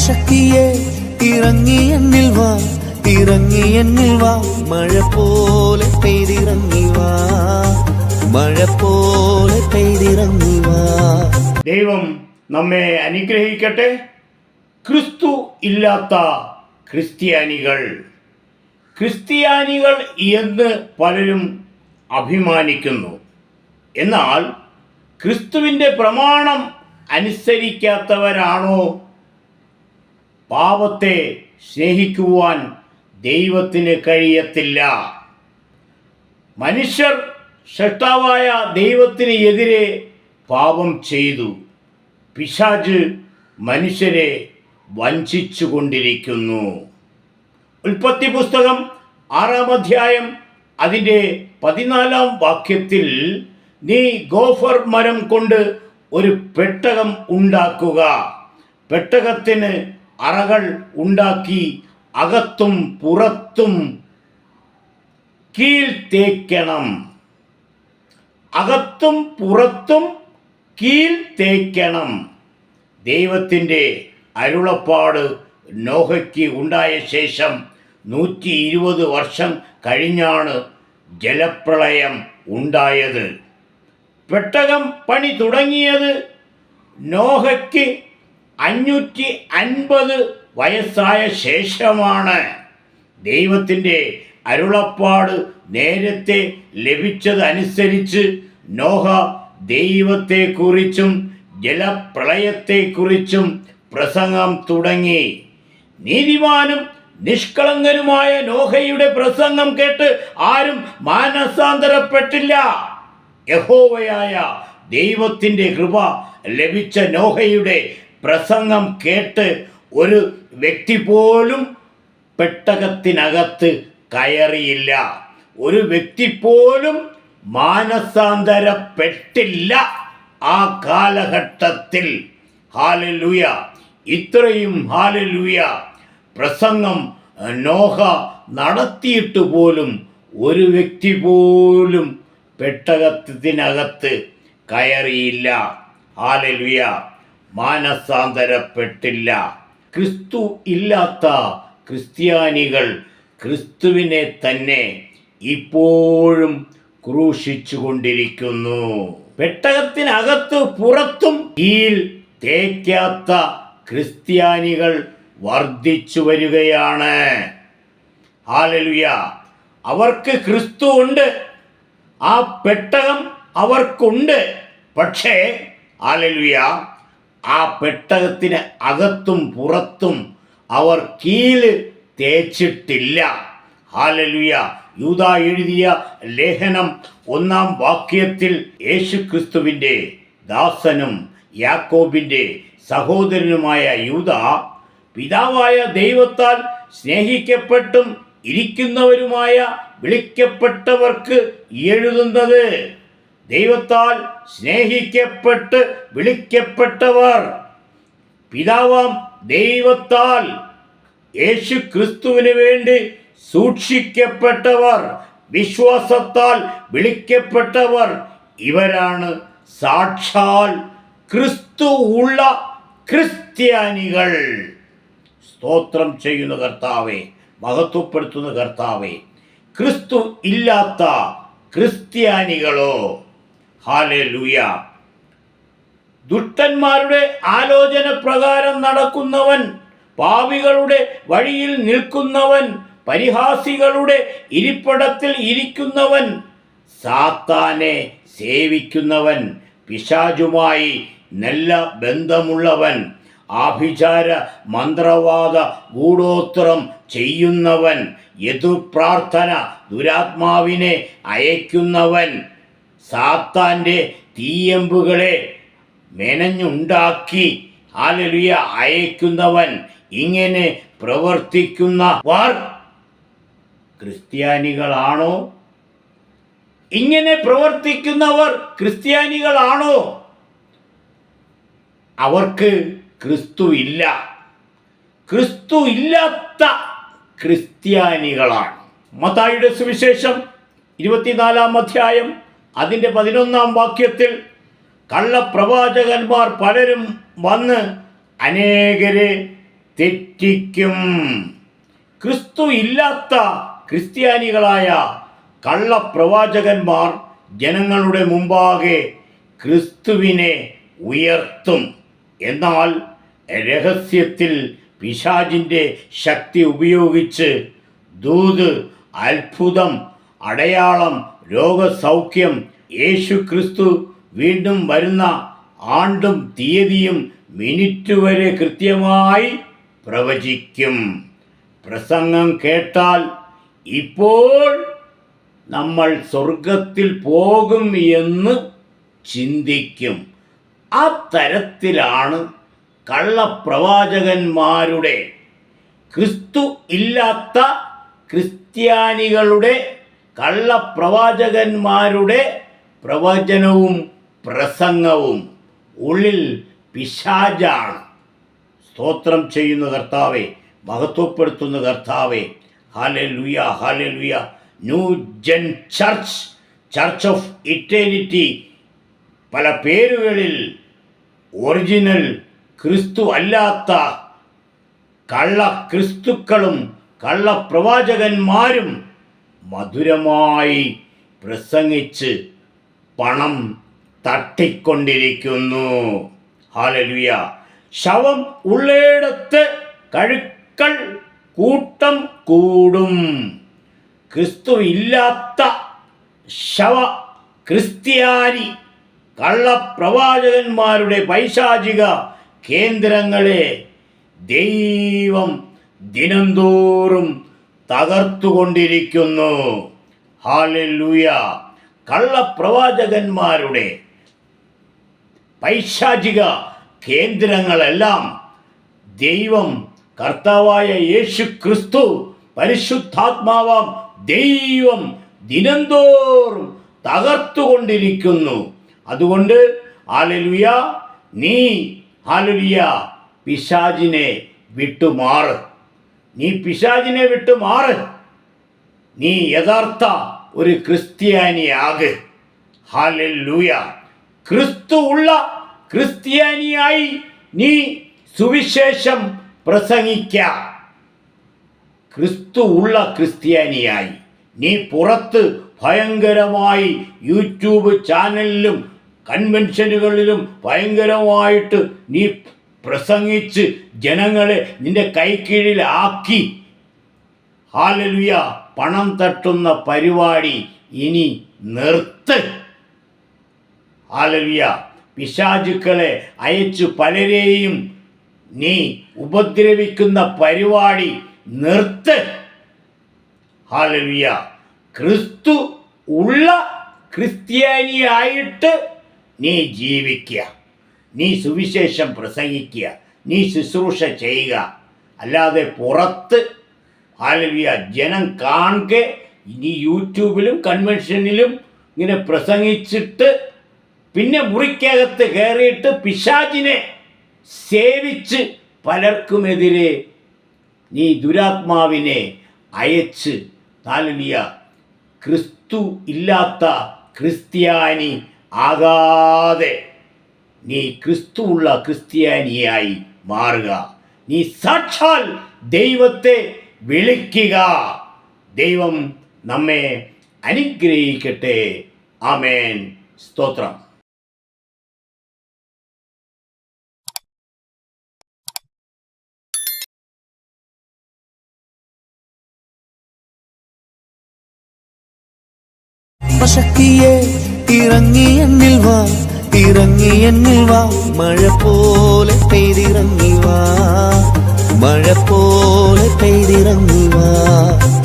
സർവശക്തിയെ ഇറങ്ങി എന്നിൽ വാ ഇറങ്ങി എന്നിൽ വാ. മഴ പോലെ പെയ്തിറങ്ങി വാ മഴ പോലെ പെയ്തിറങ്ങി വാ. ദൈവം നമ്മെ അനുഗ്രഹിക്കട്ടെ. ക്രിസ്തു ഇല്ലാത്ത ക്രിസ്ത്യാനികൾ. ക്രിസ്ത്യാനികൾ എന്ന് പലരും അഭിമാനിക്കുന്നു. എന്നാൽ ക്രിസ്തുവിന്റെ പ്രമാണം അനുസരിക്കാത്തവരാണോ പാപത്തെ സ്നേഹിക്കുവാൻ ദൈവത്തിന് കഴിയത്തില്ല. മനുഷ്യർ സൃഷ്ടാവായ ദൈവത്തിന് എതിരെ പാപം ചെയ്തു. പിശാജ് മനുഷ്യരെ വഞ്ചിച്ചു കൊണ്ടിരിക്കുന്നു ഉൽപ്പത്തി പുസ്തകം ആറാം അധ്യായം അതിന്റെ പതിനാലാം വാക്യത്തിൽ നീ ഗോഫർ മരം കൊണ്ട് ഒരു പെട്ടകം ഉണ്ടാക്കുക. പെട്ടകത്തിന് അറകൾ ഉണ്ടാക്കി അകത്തും പുറത്തും കീൽ തേക്കണം. അകത്തും പുറത്തും കീൽ തേക്കണം. ദൈവത്തിന്റെ അരുളപ്പാട് നോഹയ്ക്ക് ഉണ്ടായ ശേഷം നൂറ്റി ഇരുപത് വർഷം കഴിഞ്ഞാണ് ജലപ്രളയം ഉണ്ടായത്. പെട്ടകം പണി തുടങ്ങിയത് നോഹയ്ക്ക് അഞ്ഞൂറ്റി അൻപത് വയസ്സായ ശേഷമാണ് ദൈവത്തിന്റെ അരുളപ്പാട് നേരത്തെ ലഭിച്ചതനുസരിച്ച് നോഹ ദൈവത്തെക്കുറിച്ചും ജലപ്രളയത്തെക്കുറിച്ചും പ്രസംഗം തുടങ്ങി. നീതിമാനും നിഷ്കളങ്കനുമായ നോഹയുടെ പ്രസംഗം കേട്ട് ആരും മാനസാന്തരപ്പെട്ടില്ല. യഹോവയായ ദൈവത്തിന്റെ കൃപ ലഭിച്ച നോഹയുടെ പ്രസംഗം കേട്ട് ഒരു വ്യക്തി പോലും പെട്ടകത്തിനകത്ത് കയറിയില്ല. ഒരു വ്യക്തി പോലും മാനസാന്തരപ്പെട്ടില്ല ആ കാലഘട്ടത്തിൽ. ഹാലലൂയ. ഇത്രയും ഹാലലൂയ. പ്രസംഗം നോഹ നടത്തിയിട്ട് പോലും ഒരു വ്യക്തി പോലും പെട്ടകത്തിനകത്ത് കയറിയില്ല. ഹാലലുയ. മാനസാന്തരപ്പെട്ടില്ല. ക്രിസ്തു ഇല്ലാത്ത ക്രിസ്ത്യാനികൾ ക്രിസ്തുവിനെ തന്നെ ഇപ്പോഴും ക്രൂശിച്ചു കൊണ്ടിരിക്കുന്നു പെട്ടകത്തിനകത്ത് പുറത്തും ഈൽ തേക്കാത്ത ക്രിസ്ത്യാനികൾ വർദ്ധിച്ചു വരികയാണ്. ഹാലലുയ. അവർക്ക് ക്രിസ്തു ഉണ്ട്. ആ പെട്ടകം അവർക്കുണ്ട്. പക്ഷേ ഹാലലുയ ആ പെട്ടകത്തിന് അകത്തും പുറത്തും അവർ കീൽ തേച്ചിട്ടില്ല. ഹാലലുയ യൂത എഴുതിയ ലേഖനം ഒന്നാം വാക്യത്തിൽ യേശുക്രിസ്തുവിന്റെ ദാസനും യാക്കോബിന്റെ സഹോദരനുമായ യൂത പിതാവായ ദൈവത്താൽ സ്നേഹിക്കപ്പെട്ടും ഇരിക്കുന്നവരുമായ വിളിക്കപ്പെട്ടവർക്ക് എഴുതുന്നത്. ദൈവത്താൽ സ്നേഹിക്കപ്പെട്ട് വിളിക്കപ്പെട്ടവർ. പിതാവാം ദൈവത്താൽ യേശു ക്രിസ്തുവിന് വേണ്ടി സൂക്ഷിക്കപ്പെട്ടവർ വിശ്വാസത്താൽ വിളിക്കപ്പെട്ടവർ. ഇവരാണ് സാക്ഷാൽ ക്രിസ്തു ഉള്ള ക്രിസ്ത്യാനികൾ. സ്തോത്രം ചെയ്യുന്ന കർത്താവെ മഹത്വപ്പെടുത്തുന്ന കർത്താവെ ക്രിസ്തു ഇല്ലാത്ത ക്രിസ്ത്യാനികളോ? ഹാലെ ദുഷ്ടന്മാരുടെ ആലോചന പ്രകാരം നടക്കുന്നവൻ പാവികളുടെ വഴിയിൽ നിൽക്കുന്നവൻ പരിഹാസികളുടെ ഇരിപ്പിടത്തിൽ ഇരിക്കുന്നവൻ സാത്താനെ സേവിക്കുന്നവൻ പിശാചുമായി നല്ല ബന്ധമുള്ളവൻ ആഭിചാര മന്ത്രവാദ ഗൂഢോത്രം ചെയ്യുന്നവൻ യതുപ്രാർത്ഥന ദുരാത്മാവിനെ അയക്കുന്നവൻ സാത്താന്റെ തീയമ്പുകളെ മെനഞ്ഞുണ്ടാക്കി ആലലിയ അയക്കുന്നവൻ ഇങ്ങനെ പ്രവർത്തിക്കുന്ന വാർ ക്രിസ്ത്യാനികളാണോ? ഇങ്ങനെ പ്രവർത്തിക്കുന്നവർ ക്രിസ്ത്യാനികളാണോ? അവർക്ക് ക്രിസ്തു ഇല്ല. ക്രിസ്തു ഇല്ലാത്ത ക്രിസ്ത്യാനികളാണ്. മത്തായിയുടെ സുവിശേഷം ഇരുപത്തിനാലാം അധ്യായം അതിന്റെ പതിനൊന്നാം വാക്യത്തിൽ കള്ളപ്രവാചകന്മാർ പലരും വന്ന് അനേകരെ തെറ്റിക്കും. ക്രിസ്തു ഇല്ലാത്ത ക്രിസ്ത്യാനികളായ കള്ളപ്രവാചകന്മാർ ജനങ്ങളുടെ മുമ്പാകെ ക്രിസ്തുവിനെ ഉയർത്തും. എന്നാൽ രഹസ്യത്തിൽ പിശാജിന്റെ ശക്തി ഉപയോഗിച്ച് ദൂത് അത്ഭുതം അടയാളം രോഗസൗഖ്യം യേശു ക്രിസ്തു വീണ്ടും വരുന്ന ആണ്ടും തീയതിയും മിനിറ്റ് വരെ കൃത്യമായി പ്രവചിക്കും. പ്രസംഗം കേട്ടാൽ ഇപ്പോൾ നമ്മൾ സ്വർഗത്തിൽ പോകും എന്ന് ചിന്തിക്കും. ആ തരത്തിലാണ് കള്ളപ്രവാചകന്മാരുടെ ക്രിസ്തു ഇല്ലാത്ത ക്രിസ്ത്യാനികളുടെ കള്ളപ്രവാചകന്മാരുടെ പ്രവചനവും പ്രസംഗവും ഉള്ളിൽ പിശാജാണ്. സ്തോത്രം ചെയ്യുന്ന കർത്താവെ മഹത്വപ്പെടുത്തുന്ന കർത്താവെ hallelujah hallelujah new gen church church of eternity. പല പേരുകളിൽ ഒറിജിനൽ ക്രിസ്തു അല്ലാത്ത കള്ള ക്രിസ്തുക്കളും കള്ളപ്രവാചകന്മാരും മധുരമായി പ്രസംഗിച്ച് പണം തട്ടിക്കൊണ്ടിരിക്കുന്നു. ഹാലലുയ ശവം ഉള്ളയിടത്ത് കഴുക്കൾ കൂട്ടം കൂടും. ക്രിസ്തു ഇല്ലാത്ത ശവ ക്രിസ്ത്യാനി കള്ളപ്രവാചകന്മാരുടെ പൈശാചിക കേന്ദ്രങ്ങളെ ദൈവം ദിനംതോറും തകർത്തുകൊണ്ടിരിക്കുന്നു. ഹാലൂയ കള്ളപ്രവാചകന്മാരുടെ പൈശാചിക കേന്ദ്രങ്ങളെല്ലാം ദൈവം കർത്താവായ യേശു ക്രിസ്തു പരിശുദ്ധാത്മാവാം ദൈവം ദിനംതോറും തകർത്തുകൊണ്ടിരിക്കുന്നു. അതുകൊണ്ട് ആലലുയ നീ ആലുലിയ പിശാജിനെ വിട്ടുമാറ്. നീ പിശാചിനെ വിട്ട് മാറ്. നീ യഥാർത്ഥ ഒരു ക്രിസ്ത്യാനിയാക്. ഹാലൂയ ക്രിസ്തു ഉള്ള ക്രിസ്ത്യാനിയായി നീ സുവിശേഷം പ്രസംഗിക്ക. ക്രിസ്തു ഉള്ള ക്രിസ്ത്യാനിയായി. നീ പുറത്ത് ഭയങ്കരമായി യൂട്യൂബ് ചാനലിലും കൺവെൻഷനുകളിലും ഭയങ്കരമായിട്ട് നീ പ്രസംഗിച്ച് ജനങ്ങളെ നിന്റെ കൈക്കീഴിലാക്കി ഹാലലുയ പണം തട്ടുന്ന പരിപാടി ഇനി നിർത്ത്. ഹാലലുയ പിശാചുക്കളെ അയച്ചു പലരെയും നീ ഉപദ്രവിക്കുന്ന പരിപാടി നിർത്ത്. ഹാലലുയ ക്രിസ്തു ഉള്ള ക്രിസ്ത്യാനിയായിട്ട് നീ ജീവിക്കുക നീ സുവിശേഷം പ്രസംഗിക്കുക. നീ ശുശ്രൂഷ ചെയ്യുക. അല്ലാതെ പുറത്ത് ആലുവിയ ജനം കാണുക ഇനി യൂട്യൂബിലും കൺവെൻഷനിലും ഇങ്ങനെ പ്രസംഗിച്ചിട്ട് പിന്നെ മുറിക്കകത്ത് കയറിയിട്ട് പിശാചിനെ സേവിച്ച് പലർക്കുമെതിരെ നീ ദുരാത്മാവിനെ അയച്ച് താലുലിയ ക്രിസ്തു ഇല്ലാത്ത ക്രിസ്ത്യാനി ആകാതെ നീ ക്രിസ്തുവുള്ള ക്രിസ്ത്യാനിയായി മാറുക. നീ സാക്ഷാൽ ദൈവത്തെ വിളിക്കുക. ദൈവം നമ്മെ അനുഗ്രഹിക്കട്ടെ. ആമേൻ. സ്തോത്രം. ശക്തിയെ ഇറങ്ങി എന്നിൽ വാ. ഇറങ്ങി എന്നിൽ വാ. മഴ പോലെ പെയ്തിറങ്ങി വാ. മഴ പോലെ പെയ്തിറങ്ങി വാ.